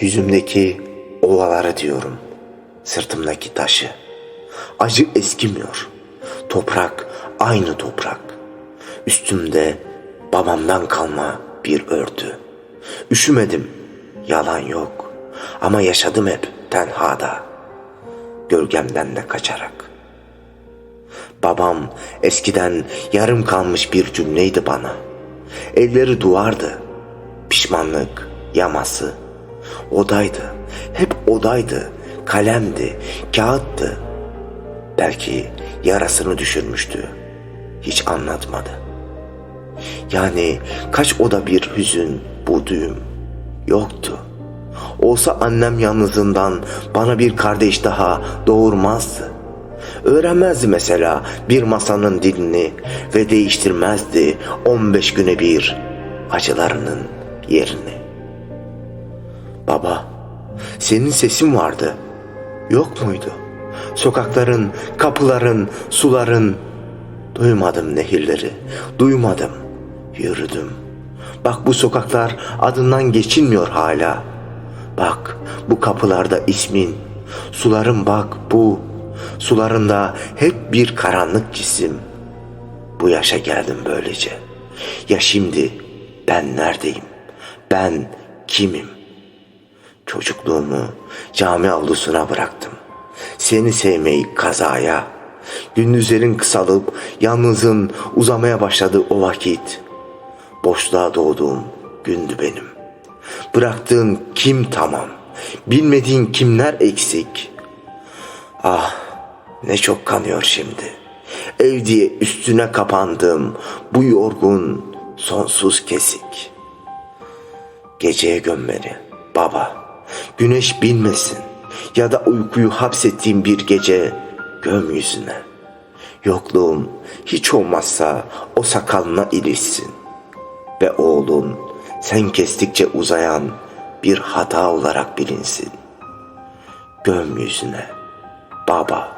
Yüzümdeki ovaları diyorum. Sırtımdaki taşı. Acı eskimiyor. Toprak aynı toprak. Üstümde babamdan kalma bir örtü. Üşümedim. Yalan yok. Ama yaşadım hep tenhada. Gölgemden de kaçarak. Babam eskiden yarım kalmış bir cümleydi bana. Elleri duvardı. Pişmanlık, yaması. Odaydı. Hep odaydı. Kalemdi, kağıttı. Belki yarasını düşürmüştü. Hiç anlatmadı. Yani kaç oda bir hüzün, bu düğüm yoktu. Olsa annem yalnızından bana bir kardeş daha doğurmazdı. Öğrenmezdi mesela bir masanın dilini ve değiştirmezdi 15 güne bir acılarının yerini. Baba, senin sesin vardı. Yok muydu? Sokakların, kapıların, suların. Duymadım nehirleri, duymadım. Yürüdüm. Bak bu sokaklar adından geçilmiyor hala. Bak bu kapılarda ismin. Suların bak bu. Sularında hep bir karanlık cisim. Bu yaşa geldim böylece. Ya şimdi ben neredeyim? Ben kimim? Çocukluğumu cami avlusuna bıraktım. Seni sevmeyi kazaya. Gündüzlerin kısalıp yalnızın uzamaya başladığı o vakit. Boşluğa doğduğum gündü benim. Bıraktığın kim tamam? Bilmediğin kimler eksik? Ah ne çok kanıyor şimdi. Ev diye üstüne kapandım bu yorgun sonsuz kesik. Geceye göm beni baba. Güneş bilmesin ya da uykuyu hapsettiğim bir gece göm yüzüne. Yokluğum hiç olmazsa o sakalına ilişsin. Ve oğlun sen kestikçe uzayan bir hata olarak bilinsin. Göm yüzüne baba.